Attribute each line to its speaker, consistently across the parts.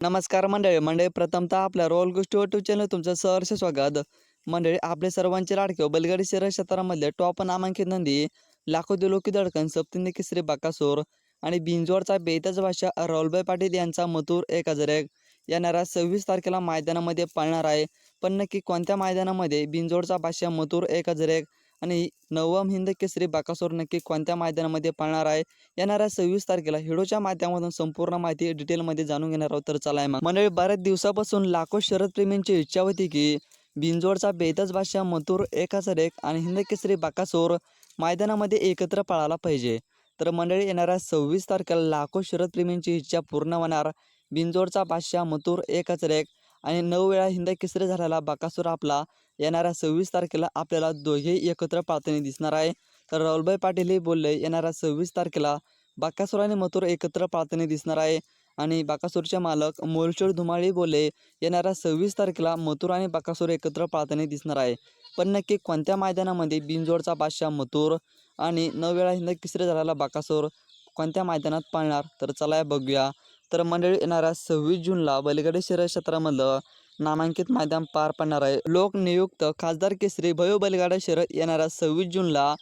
Speaker 1: नमस्कार मंडळी मंडळी प्रथमतः आपल्या रोल गोष्टी यूट्यूब चॅनल तुमचं सहर्ष स्वागत. मंडळी आपले सर्वांचे लाडके बलगडी शहर क्षेत्रामधले टॉप नामांकित नंदी लाखो दिलोकी दडकन सप्तिंदी किसरी बाकासूर आणि बिंजोडचा बेताज भाषा राहुलभाई पाटील यांचा मथुर एक हजार एक. येणाऱ्या सव्वीस तारखेला मैदानामध्ये पळणार आहे. पण नक्की कोणत्या मैदानामध्ये बिंजोडचा भाषा मथुर एक हजार एक? आणि नवम हिंद केसरी बाकासोर नक्की कोणत्या मैदानामध्ये पळणार आहे? येणाऱ्या सव्वीस तारखेला हिडोच्या माध्यमातून संपूर्ण माहिती डिटेलमध्ये जाणून घेणार आहोत. तर चला आहे मग. मंडळी बऱ्याच दिवसापासून लाखो शरदप्रेमींची इच्छा होती की बिंजोडचा बेतज भाषा मथुर एक हजार एक आणि हिंद केसरी बाकासोर मैदानामध्ये एकत्र पळायला पाहिजे. तर मंडळी येणाऱ्या सव्वीस तारखेला लाखो शरदप्रेमींची इच्छा पूर्ण होणार. बिंजोडचा बादशाह मथुर एक हजार एक आणि नऊ वेळा हिंद केसरी झालेला बाकासूर आपला येणाऱ्या सव्वीस तारखेला आपल्याला दोघेही एकत्र पाळताना दिसणार आहे. तर राहुलभाई पाटील हे बोलले येणाऱ्या सव्वीस तारखेला बाकासूर आणि मथुर एकत्र पाळताना दिसणार आहे. आणि बाकासूरचे मालक मोलशोर धुमाळी बोलले येणाऱ्या सव्वीस तारखेला मथुर आणि बाकासूर एकत्र पाळताना दिसणार आहे. पण नक्की कोणत्या मैदानामध्ये बिनजोडचा बादशाह मथुर आणि नऊ वेळा हिंद किसरे झालेला बाकासूर कोणत्या मैदानात पाळणार? तर चला या बघूया. तर मंडळी येणाऱ्या सव्वीस जूनला बैलगाडी शहर क्षेत्रामधलं नामांकित मैदान पार पडणार आहे. लोकनियुक्त खासदार केसरी भयो बलगाडा शर्यत येणाऱ्या सव्वीस जूनला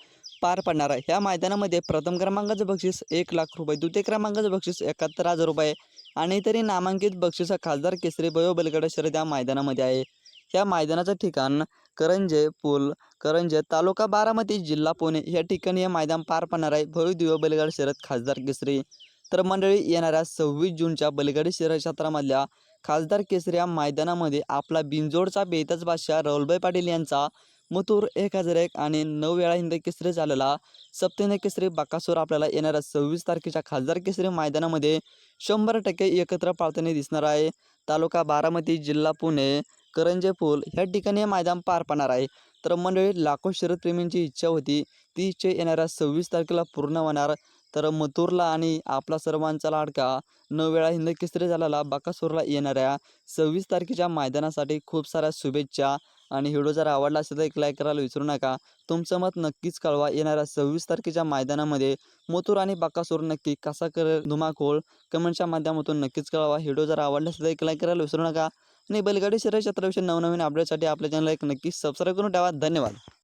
Speaker 1: पार पडणार आहे. ह्या मैदानामध्ये प्रथम क्रमांकाचं बक्षीस एक लाख रुपये द्वितीय क्रमांकाचं बक्षीस एकाहत्तर हजार रुपये आणि इतरही नामांकित बक्षीस खासदार केसरी भयो बलगडा शर्यत या मैदानामध्ये आहे. ह्या मैदानाचं ठिकाण करंजे पूल करंजे तालुका बारामती जिल्हा पुणे. या ठिकाणी हे मैदान पार पडणार आहे. भयो दिव बैलगाडी शहरात खासदार केसरी. तर मंडळी येणाऱ्या सव्वीस जूनच्या बलगडी शहर क्षेत्रामधल्या खासदार केसऱ्या मैदानामध्ये आपला बिंजोडचा बेताज बादशाह राहुलभाई पाटील यांचा मथुर एक हजार एक आणि नऊ वेळा हिंद केसरी झालेला सप्तहिंद केसरी बाकासूर आपल्याला येणाऱ्या सव्वीस तारखेच्या खासदार केसरी मैदानामध्ये शंभर टक्के एकत्र पाळताना दिसणार आहे. तालुका बारामती जिल्हा पुणे करंजे पूल ह्या ठिकाणी हे मैदान पार पाडणार आहे. तर मंडळी लाखो शरदप्रेमींची इच्छा होती ती इच्छा येणाऱ्या सव्वीस तारखेला पूर्ण होणार. तर मथुरला आणि आपला सर्वांचा लाडका नऊ वेळा हिंद केसरी झालेला बाकासूरला येणाऱ्या सव्वीस तारखेच्या मैदानासाठी खूप साऱ्या शुभेच्छा. आणि व्हिडिओ जर आवडला असेल तर एक लाईक करायला विसरू नका. तुमचं मत नक्कीच कळवा. येणाऱ्या सव्वीस तारखेच्या मैदानामध्ये मथुर आणि बाकासूर नक्की कसा कर धुमाकूळ कमेंटच्या माध्यमातून नक्कीच कळवा. व्हिडिओ जर आवडला असेल तर एक लाईक करायला विसरू नका. आणि बैलगाडी शरीर क्षेत्राविषयी नवनवीन अपडेटसाठी आपल्या चॅनलला एक नक्की सबस्क्राईब करून ठेवा. धन्यवाद.